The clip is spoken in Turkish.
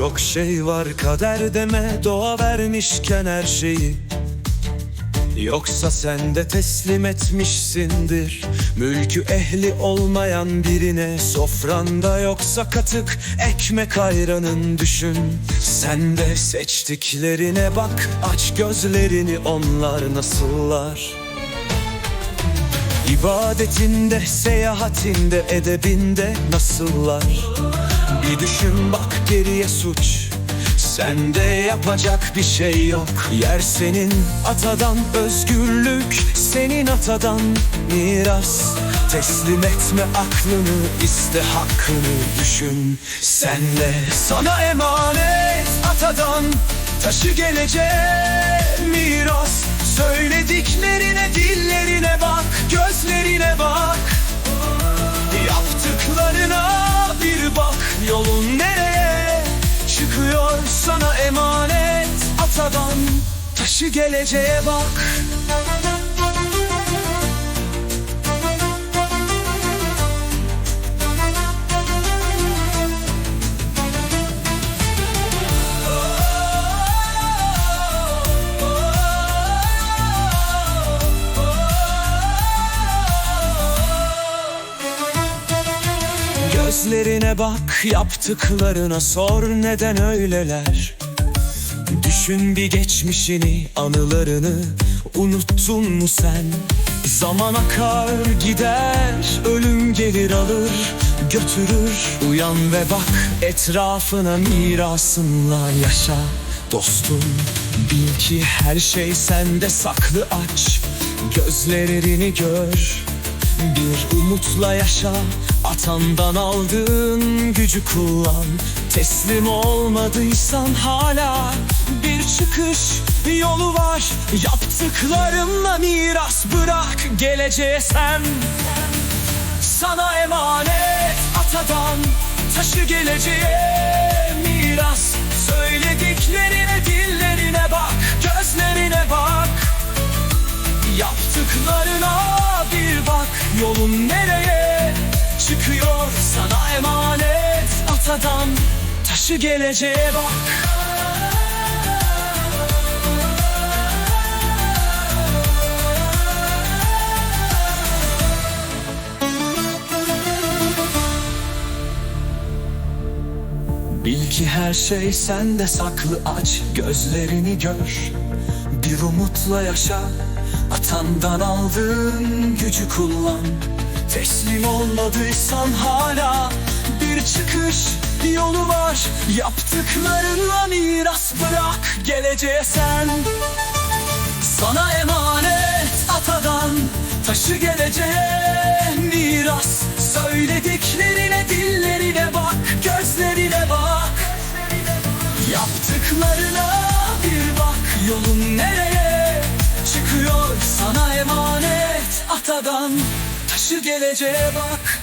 Çok şey var kader deme doğa vermişken her şeyi. Yoksa sen de teslim etmişsindir. Mülkü ehli olmayan birine Sofranda yoksa katık ekmek ayranın düşün. Sen de seçtiklerine bak Aç gözlerini onlar nasıllar? İbadetinde, seyahatinde, edebinde nasıllar? Bir düşün bak geriye suç. Sende yapacak bir şey yok. Yer senin atadan özgürlük Senin atadan. Miras Teslim etme aklını iste hakkını düşün. Sen de sana emanet atadan. Taşı geleceğe miras Yolun nereye? Çıkıyor sana emanet. Atadan taşı geleceğe bak Gözlerine bak, yaptıklarına sor neden öyleler. Düşün bir geçmişini, anılarını Unuttun mu sen? Zaman akar gider, ölüm gelir alır Götürür, uyan ve bak Etrafına mirasınla yaşa. Dostum, bil ki her şey sende saklı aç. Gözlerini gör bir umutla yaşa Atandan aldığın gücü kullan. Teslim olmadıysan hala Bir çıkış yolu var. Yaptıklarınla miras bırak Geleceğe sen. Sana emanet atadan Taşı geleceğe miras. Söylediklerine dillerine bak Gözlerine bak. Yaptıklarına bir bak Yolun nereye çıkıyor. Sana emanet atadan Taşı geleceğe bak. Bil ki her şey sende saklı aç gözlerini gör. Bir umutla yaşa Atandan aldığın gücü kullan Teslim olmadıysan hala Bir çıkış yolu var. Yaptıklarınla miras bırak Geleceğe sen. Sana emanet atadan Taşı geleceğe miras. Söylediklerine dillerine bak Gözlerine bak. Yaptıklarına bir bak Yolun nereye Taşı geleceğe bak